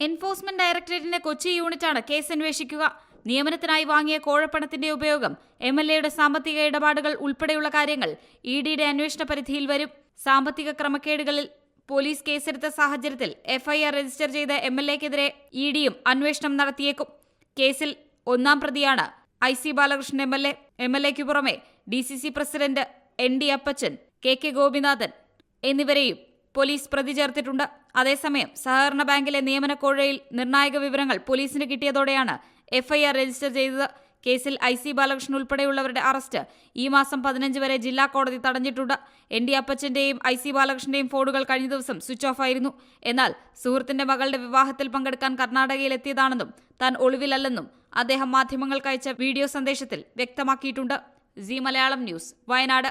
Enforcement ഡയറക്ടറേറ്റിന്റെ Kochi യൂണിറ്റാണ് case അന്വേഷിക്കുക. നിയമനത്തിനായി വാങ്ങിയ കോഴപ്പണത്തിന്റെ ഉപയോഗം എം എൽ എയുടെ സാമ്പത്തിക ഇടപാടുകൾ ഉൾപ്പെടെയുള്ള കാര്യങ്ങൾ ഇ ഡിയുടെ അന്വേഷണ പരിധിയിൽ വരും. സാമ്പത്തിക ക്രമക്കേടുകളിൽ പോലീസ് കേസെടുത്ത സാഹചര്യത്തിൽ എഫ്ഐആർ രജിസ്റ്റർ ചെയ്ത എം എൽ എക്കെതിരെ ഇ ഡിയും അന്വേഷണം നടത്തിയേക്കും. കേസിൽ ഒന്നാം പ്രതിയാണ് I C Balakrishnan M L A. M L എക്ക് പുറമെ D C C president N D Appachan K K Gopinathan എന്നിവരെയും പോലീസ് പ്രതി ചേർത്തിട്ടുണ്ട്. അതേസമയം സഹകരണ ബാങ്കിലെ നിയമന കോഴയിൽ നിർണായക വിവരങ്ങൾ പോലീസിന് കിട്ടിയതോടെയാണ് എഫ്ഐആർ രജിസ്റ്റർ ചെയ്തത്. കേസിൽ ഐ സി ബാലകൃഷ്ണൻ ഉൾപ്പെടെയുള്ളവരുടെ അറസ്റ്റ് ഈ മാസം പതിനഞ്ച് വരെ ജില്ലാ കോടതി തടഞ്ഞിട്ടുണ്ട്. എൻ ഡി അപ്പച്ചന്റെയും ഐ സി ബാലകൃഷ്ണന്റെയും ഫോണുകൾ കഴിഞ്ഞ ദിവസം സ്വിച്ച് ഓഫ് ആയിരുന്നു. എന്നാൽ സുഹൃത്തിന്റെ മകളുടെ വിവാഹത്തിൽ പങ്കെടുക്കാൻ കർണാടകയിൽ എത്തിയതാണെന്നും താൻ ഒളിവിലല്ലെന്നും അദ്ദേഹം മാധ്യമങ്ങൾക്കയച്ച വീഡിയോ സന്ദേശത്തിൽ വ്യക്തമാക്കിയിട്ടുണ്ട്. C Malayalam news Wayanad.